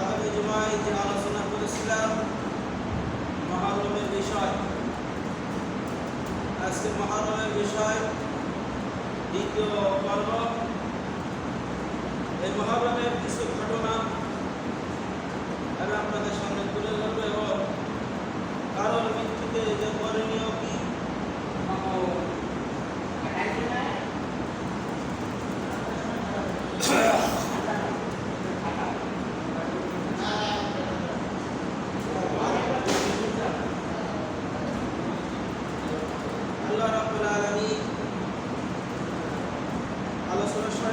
আগামী জুমায় যে আলোচনা করেছিলাম আজকে মহারমের বিষয় দ্বিতীয় পর্ব এই মহারমের কিছু ঘটনা আমি আপনাদের সামনে তুলে ধরবো এবং কারোর ভিত্তিতে যে করণীয়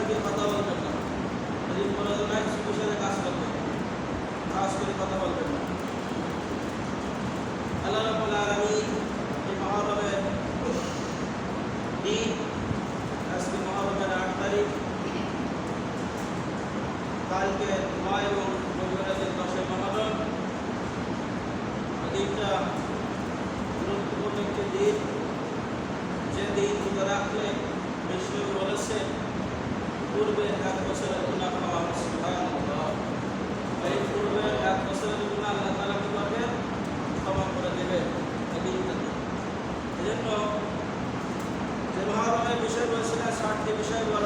গিয়ে কথা বলবেন না। যদি প্রয়োজন হয় সাথে কাজ করবেন কাজ করে কথা বলবেন না। দিন, আজকে মহরমের কালকে নয় এবং রবিবারের দশে মহরম। দিনটা গুরুত্বপূর্ণ একটি দিন। যে দিন রোজা রাখলে বিষ্ণু বলেছে পূর্বে এক বছরের গুণা খাওয়া সুবহানাল্লাহ এই পূর্বে এক বছরের গুণা আল্লাহ তাআলা কি করবে ক্ষমা করে দেবে এই দিনটাতে এই জন্য যে মহরমের বিষয় বলছিলেন ষাটটি বিষয় বড়দিনীয়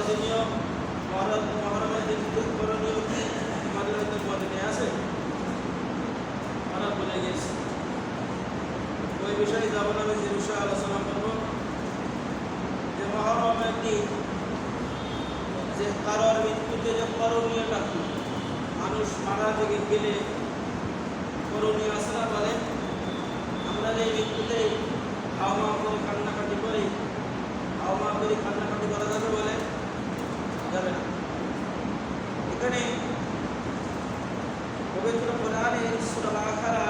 মৃত্যুতে যে করণীয়টা কি মানুষ মারা থেকে গেলে করণীয় না বলে আমরা যে মৃত্যুতে হাওয়া করে কান্নাকাটি করি হাওয়া করে কান্নাকাটি করা যাবে বলে যাবে না এখানে পবিত্র কোরআনে সূরা আখারা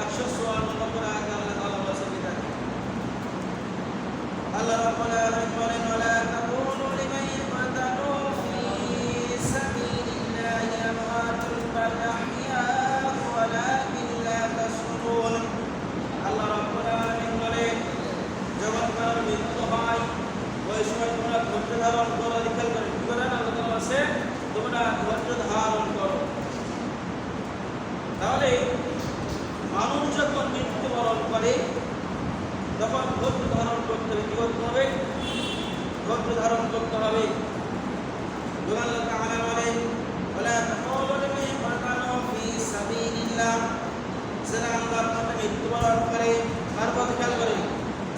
একশো সোয়াল নম্বর আয়াত আল্লাহ তাআলা বলেছেন বিধান আল্লাহ রাব্বুল আলামিন বলেন ওয়ালা তাকুনু লিমান ইয়াতানু ফি সাবিলিল্লাহি আমওয়াতুন বাল আহইয়াউ ওয়ালাকিন লা তাশউরুন আল্লাহ রাব্বুল আলামিন বলেন যখন কারোর মৃত্যু হয় ওই সময় তোমরা ধৈর্য ধারণ করো লিখাল করে কি করেন আল্লাহ তাআলা বলেছে তোমরা ধৈর্য ধারণ করো তাহলে মানুষ যখন মৃত্যুবরণ করে তখন ধৈর্য ধারণ করতে হবে কি করতে হবে ধৈর্য ধারণ করতে হবে এবং আল্লাহ তাআলা বলেন ওয়ালা তাকুলু লিমান ইয়াতানু ফি সাবিলিল্লাহ যারা আল্লাহর পথে মৃত্যুবরণ করে কার পথে খেয়াল করে।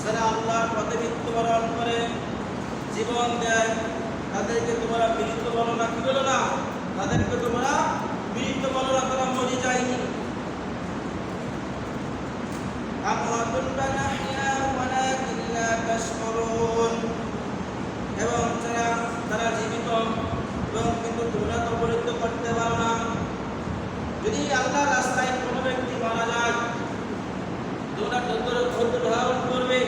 যারা আল্লাহর পথে মৃত্যুবরণ করে, জীবন দেয়, তাদেরকে তোমরা মৃত্যু বলো না কি বলো না? তাদেরকে তোমরা মৃত্যু বলো না তারা মরে যায়নি নতুন বাল আহইয়াউ ওয়ালাকিন লা তাশউরুন এবং যারা তারা জীবিত এবং কিন্তু তোমরা তো অবরুদ্ধ করতে পারো না যদি আল্লাহ রাস্তায় কোনো ব্যক্তি মারা যায় তোমরা ধৈর্য ধৈর্য ধারণ করবে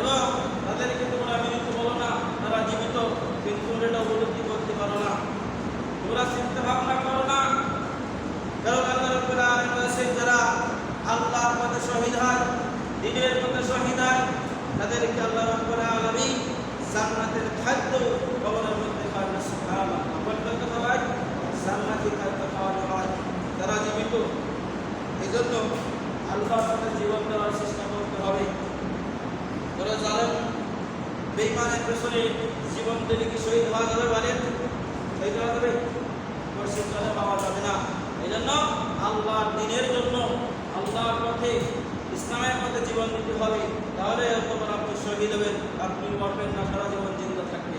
এবং তাদেরকে তোমরা মৃত্যু বলো না তারা জীবিত কিন্তু এটা উপলব্ধি করতে পারো না তোমরা চিন্তা ভাবনা করো না কারণ আল্লাহ রাব্বুল আলামিন বলেছেন যারা আল্লাহর পথে দিনের পথে শহীদ হয় তাদেরকে আল্লাহ রাব্বুল আলামিন জান্নাতের খাদ্য কবরের মধ্যে খাওয়ানো সুবহানাল্লাহ। বলতে তো ভাই জান্নাতি খাদ্য খাওয়ানো হয় তারা জীবিত। এই জন্য আল্লাহর সাথে জীবন দেওয়ার চেষ্টা করতে হবে। তোরা জালেম বেইমানের পেছনে জীবন দিলে কি শহীদ হওয়া যাবে বলেন শহীদ হওয়া যাবে? চলে পাওয়া যাবে না। এই জন্য আল্লাহর দিনের জন্য, আল্লাহর পথে ইসলামের মধ্যে জীবন দিতে হবে, তাহলে তখন আপনি শহীদ হবেন, আপনি মরবেন না, সারা জীবন জিন্দা থাকবে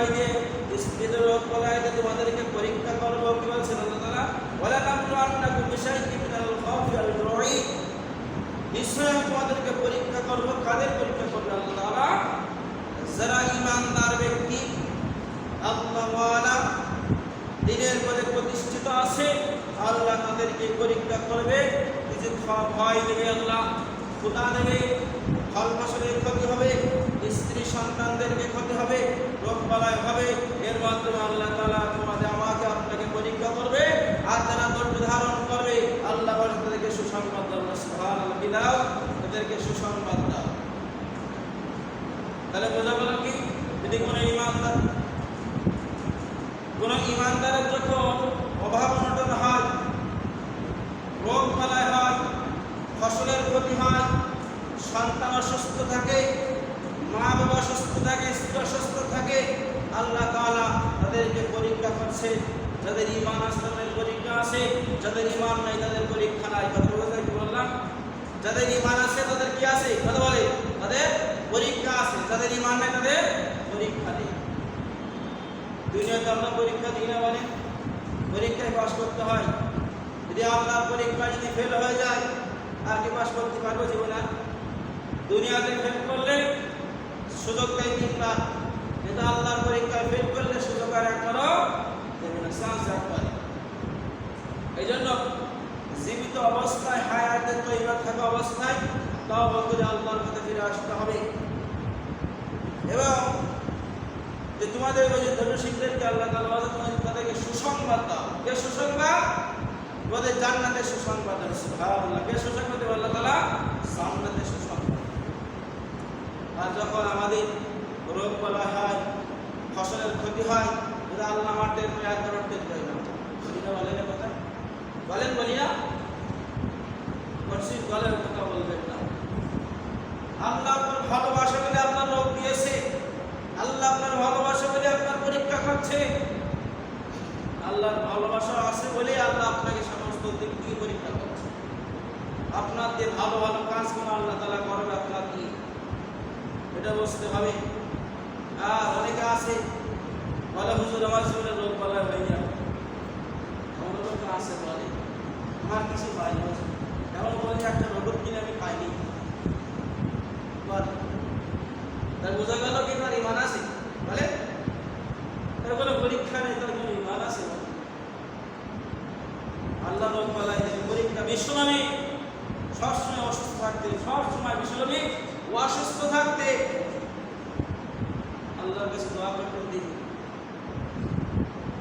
বলাই দিয়ে স্ত্রীর রোগ বলাই দিয়ে তোমাদেরকে পরীক্ষা করব কি আন্নাকুম বিশাইইন মিনাল খাউফি ওয়াল জু'i নিশ্চয় আমি তোমাদেরকে পরীক্ষা করব, কাদের পরীক্ষা করবে আল্লাহ তাআলা? যারা ইমানদার ব্যক্তি আল্লাহওয়ালা দিনের পরে প্রতিষ্ঠিত আছে, আল্লাহ তাদেরকে পরীক্ষা করবে। কিছু ভয় দেবে আল্লাহ ক্ষুদা দেবে ফল ফসলের ক্ষতি হবে, স্ত্রী সন্তানদেরকে ক্ষতি হবে রোগবালায় হবে। এর মাধ্যমে আল্লাহ তালা তোমাদের, আমাকে আপনাকে পরীক্ষা করবে আর তারা ধৈর্য ধারণ করবে। আল্লাহ তাদেরকে সুসংবাদ দাও সুসংবাদ দাও। তাহলে বোঝা গেল কি? যদি কোনো ইমানদার ইমানদারের যখন অভাব অনটন হয় রোগ মালায় হয়, ফসলের ক্ষতি হয় সন্তান অসুস্থ থাকে, মা বাবা অসুস্থ থাকে, স্ত্রী অসুস্থ থাকে, আল্লাহ তাআলা তাদেরকে পরীক্ষা করছে। যাদের ইমান তাদের পরীক্ষা আছে। যাদের ইমান নাই, তাদের পরীক্ষা নাই। কথা বলে কি বললাম? যাদের ইমান আছে, তাদের কি আছে? কথা বলে। তাদের পরীক্ষা আছে। যাদের ইমান নাই, তাদের পরীক্ষা নেই। দুনিয়াতে আমরা পরীক্ষা দিই না মানে পরীক্ষায় পাশ করতে হয়। যদি আপনার পরীক্ষা যদি ফেল হয়ে যায়, আর কি পাশ করতে পারব জীবনে? দুনিয়াতে ফেল করলে সুযোগ দেয় তিনবার কিন্তু আল্লাহর পরীক্ষায় ফেল করলে সুযোগ আর একবারও চান্স এই জন্য জীবিত অবস্থায়, হায়াতে তৈবা থাকা অবস্থায় তাও করে আল্লাহর কাছে ফিরে আসতে হবে। এবং যে তোমাদের ওই যে ধনুষিকদেরকে আল্লাহ বলে তোমাদের তাদেরকে সুসংবাদ দাও। কে সুসংবাদ? তোমাদের জান্নাতের সুসংবাদ সুবহানাল্লাহ। কে সুসংবাদ আল্লাহ তাআলা জান্নাতের সুসংবাদ। আর যখন আমাদের রোগ বলা হয়, ফসলের ক্ষতি হয় যদি আল্লাহ মাঠের প্রয়াস করার টের পাই না বলি বলেন কথা? বলেন বলি না বলেন কথা বলবেন না। আল্লাহ আপনার ভালোবাসা বলে আপনার রোগ দিয়েছে। আল্লাহ আপনার ভালোবাসা বলে আপনার পরীক্ষা করছে। আল্লাহর ভালোবাসা আছে বলে আল্লাহ আপনাকে সমস্ত দিক দিয়ে পরীক্ষা করছে। আপনার যে ভালো ভালো কাজ কোনো আল্লাহ তালা করবে আপনার দিয়ে। এটা বুঝতে হবে আর অনেকে আছে, বলে, হুজুর, আমার জীবনে রোগ বলা হয়ে যাবে এমন লোক আছে বলে। আমার কিছু পাই না এমন বলে একটা রোবট কিনে আমি পাইনি। তার বোঝা গেল কি তার ইমান আছে? বলে, তার কোনো পরীক্ষা নেই, তার কোনো ইমান আছে আল্লাহ রব বলাই যে পরীক্ষা। বিশ্বনবী সবসময় অসুস্থ থাকতে সবসময় বিশ্বনবী অসুস্থ থাকতে আল্লাহর কাছে দোয়া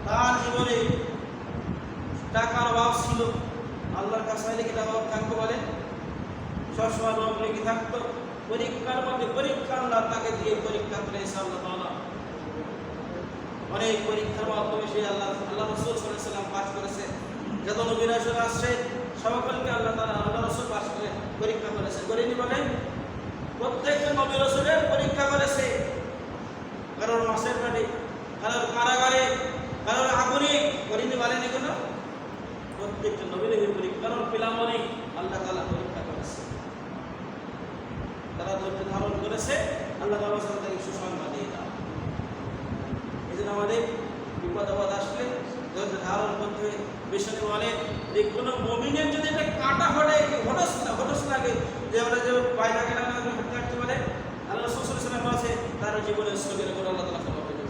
তার জীবনে টাকার অভাব ছিল। আল্লাহর কাছে কি অভাব থাকতো বলে? সবসময় রোগ লেগে থাকতো? পরীক্ষার মধ্যে পরীক্ষা আল্লাহ তাকে দিয়ে পরীক্ষা করে আল্লাহ অনেক পরীক্ষার মাধ্যমে সে আল্লাহ আল্লাহ রসুল সাল্লাম পাস করেছে। যত নবীরা চলে আসছে, সকলকে আল্লাহ তারা আল্লাহ রসুল পাস করে পরীক্ষা করেছে। করেনি বলেন প্রত্যেকটা নবী রসুলের পরীক্ষা করেছে। কারোর মাসের বাড়ি কারোর কারাগারে, কারোর আগুনে করিনি বলেন এগুলো প্রত্যেকটা নবীর পরীক্ষা কারোর পিলামনে আল্লাহ তালা পরীক্ষা করেছে। তারা ধৈর্য ধারণ করেছে, আল্লাহ তালা তাকে সুসংবাদ দিয়ে দাও। এই জন্য আমাদের বিপদ আপদ আসলে ধৈর্য ধারণ করতে হবে। বিষ্ণু বলে যে কোনো মমিনের যদি একটা কাটা হটে ঘটস না ঘটস লাগে, যে আমরা যে পায়না লাগে না হাঁটতে হাঁটতে বলে আল্লাহ রসুল সাল্লাম তার জীবনের স্থগিত করে আল্লাহ তালা ক্ষমা করে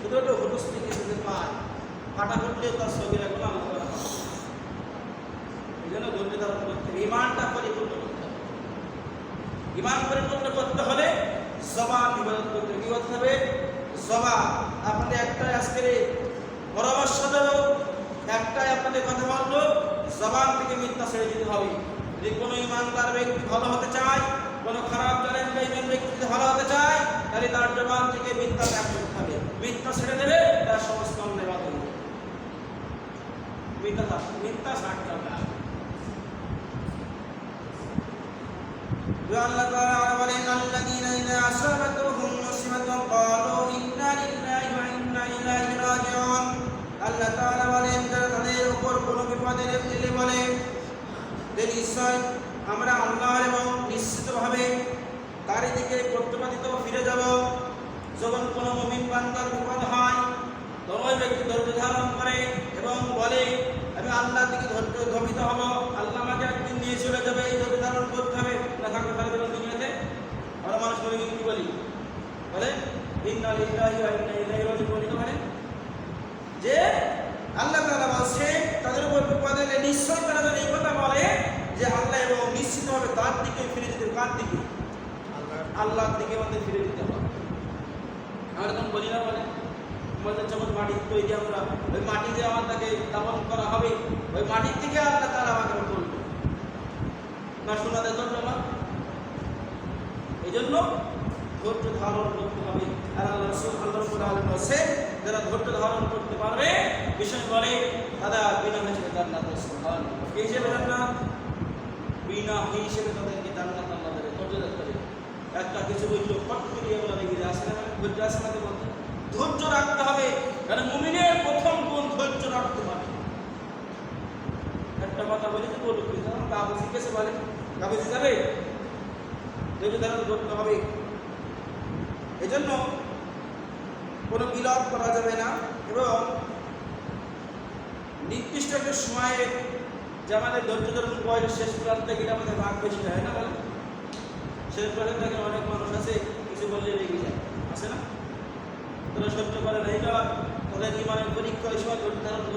শুধু একটা হটস থেকে যদি পায় কাটা তার স্থগিত করে আল্লাহ তালা এই জন্য করতে হবে। ইমানটা পরিপূর্ণ করতে হবে। ইমান পরিপূর্ণ করতে হলে করতে হবে। কি করতে হবে? জবান। আপনাদের একটাই আজকের পরামর্শ দেব, একটাই আপনাদের কথা বলব জবান থেকে মিথ্যা ছেড়ে দিতে হবে। যদি কোনো ইমানদার ব্যক্তি ভালো হতে চায় কোনো খারাপ জানেন বেইমান ব্যক্তি ভালো হতে চায়, তাহলে তার জবান থেকে মিথ্যা ত্যাগ করতে হবে। মিথ্যা ছেড়ে দেবে, তার সমস্ত অন্যের বাদ মিথ্যা মিথ্যা ছাড়তে হবে আল্লাহ তাআলা বলেন, আল্লাযীনা ইযা আসাবাতুহুম ধাবিত হব আল্লাহ আমাকে একদিন নিয়ে চলে যাবে এই ধৈর্য ধারণ করতে হবে। না থাকতে পারে দেবেন দুনিয়াতে আমরা মানুষ বলি কি বলি? বলে ইলাইহি রাজিউন বলি মানে? যে আল্লাহ তাআলা বলছে তাদের উপর বিপদ এলে নিশ্চয় তারা যেন এই কথা বলে যে আল্লাহ এবং নিশ্চিতভাবে তার দিকে ফিরে যেতে কার দিকে। আল্লাহর দিকে আমাদের ফিরে যেতে হবে। আমরা তখন বলি না বলে? আমাদের যখন মাটি তৈরি আমরা ওই মাটি দিয়ে আমাদেরকে দাপন করা হবে, ওই মাটির থেকে আল্লাহ তারা আমাকে তুলবে না শোনাতে জন্য না এই জন্য ধৈর্য ধারণ করতে হবে। আর আল্লাহ আল্লাহ আলম আছে যারা ধৈর্য ধারণ করতে পারবে, বিষয় করে তারা বিনা হিসেবে জান্নাত কি হিসেবে জান্নাত? বিনা হিসেবে তাদেরকে জান্নাত আল্লাহ ধৈর্য রাখতে হবে একটা কিছু বলল ফট করে এগুলো দেখি আসে না, ধৈর্য আসে না তো বলতে ধৈর্য রাখতে হবে। কারণ মুমিনের প্রথম গুণ ধৈর্য রাখতে হবে। একটা কথা বলি যে বলুক কাগজি কেসে বলে। কাগজি যাবে? ধৈর্য ধারণ করতে হবে। এজন্য কোনো বিলম্ব করা যাবে না। এবং নির্দিষ্ট একটা সময়ে যে আমাদের ধৈর্য ধরুন বয়সের শেষ প্রান্তে গেলে আমাদের ভাগ বেশি হয়, না বলে? শেষ প্রান্তে অনেক মানুষ আছে, কিছু বললে রেগে যায়। আছে না? তারা সহ্য করে না যাওয়া তাদের ইমানের পরীক্ষা ওই সময় ধৈর্য ধারণ করতে